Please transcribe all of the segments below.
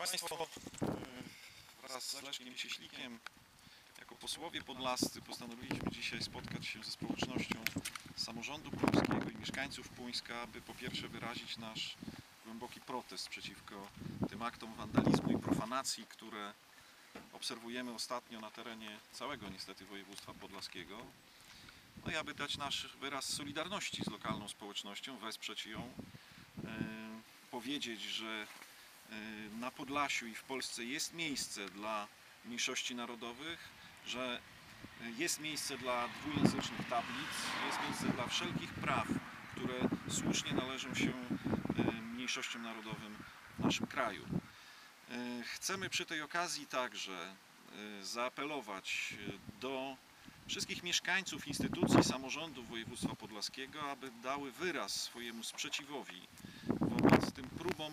Państwo e, wraz z Leszkiem Cieślikiem jako posłowie podlascy postanowiliśmy dzisiaj spotkać się ze społecznością samorządu puńskiego i mieszkańców Puńska, aby po pierwsze wyrazić nasz głęboki protest przeciwko tym aktom wandalizmu i profanacji, które obserwujemy ostatnio na terenie całego niestety województwa podlaskiego. No i aby dać nasz wyraz solidarności z lokalną społecznością, wesprzeć ją, e, powiedzieć, że na Podlasiu i w Polsce jest miejsce dla mniejszości narodowych, że jest miejsce dla dwujęzycznych tablic, jest miejsce dla wszelkich praw, które słusznie należą się e, mniejszościom narodowym w naszym kraju. E, Chcemy przy tej okazji także zaapelować do wszystkich mieszkańców instytucji samorządu województwa podlaskiego, aby dały wyraz swojemu sprzeciwowi wobec tym próbom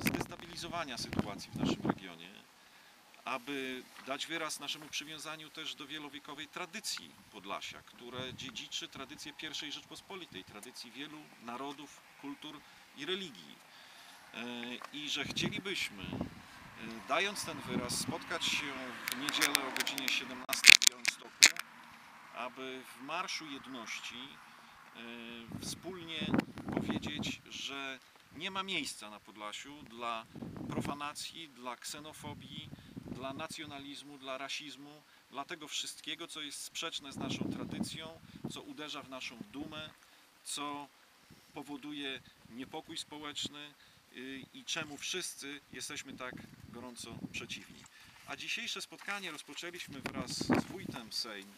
zdestabilizowania sytuacji w naszym regionie, aby dać wyraz naszemu przywiązaniu też do wielowiekowej tradycji Podlasia, które dziedziczy tradycję I Rzeczpospolitej, tradycji wielu narodów, kultur i religii. E, I że chcielibyśmy, e, dając ten wyraz, spotkać się w niedzielę o godzinie 17 w Białymstoku, aby w Marszu Jedności e, wspólnie nie ma miejsca na Podlasiu dla profanacji, dla ksenofobii, dla nacjonalizmu, dla rasizmu, dla tego wszystkiego, co jest sprzeczne z naszą tradycją, co uderza w naszą dumę, co powoduje niepokój społeczny y, i czemu wszyscy jesteśmy tak gorąco przeciwni. A dzisiejsze spotkanie rozpoczęliśmy wraz z wójtem Sejm,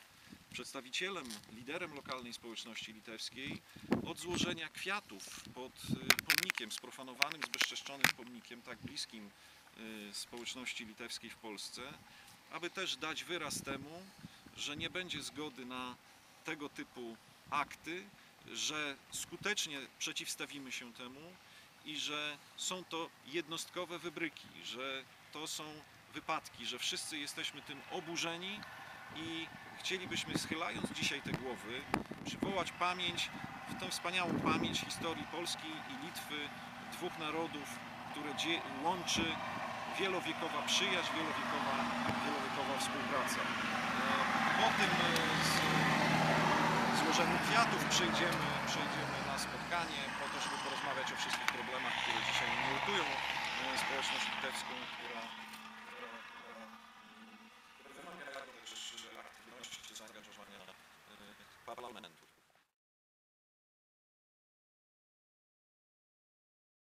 przedstawicielem, liderem lokalnej społeczności litewskiej od złożenia kwiatów pod y, pomnikiem, sprofanowanym, zbezczeszczonym pomnikiem tak bliskim y, społeczności litewskiej w Polsce, aby też dać wyraz temu, że nie będzie zgody na tego typu akty, że skutecznie przeciwstawimy się temu i że są to jednostkowe wybryki, że to są wypadki, że wszyscy jesteśmy tym oburzeni i chcielibyśmy schylając dzisiaj te głowy przywołać pamięć, w tę wspaniałą pamięć historii Polski i Litwy, dwóch narodów, które łączy wielowiekowa przyjaźń, wielowiekowa, wielowiekowa współpraca. E, Po tym e, złożeniu kwiatów przejdziemy, przejdziemy na spotkanie po to, żeby porozmawiać o wszystkich problemach, które dzisiaj nurtują e, społeczność litewską, która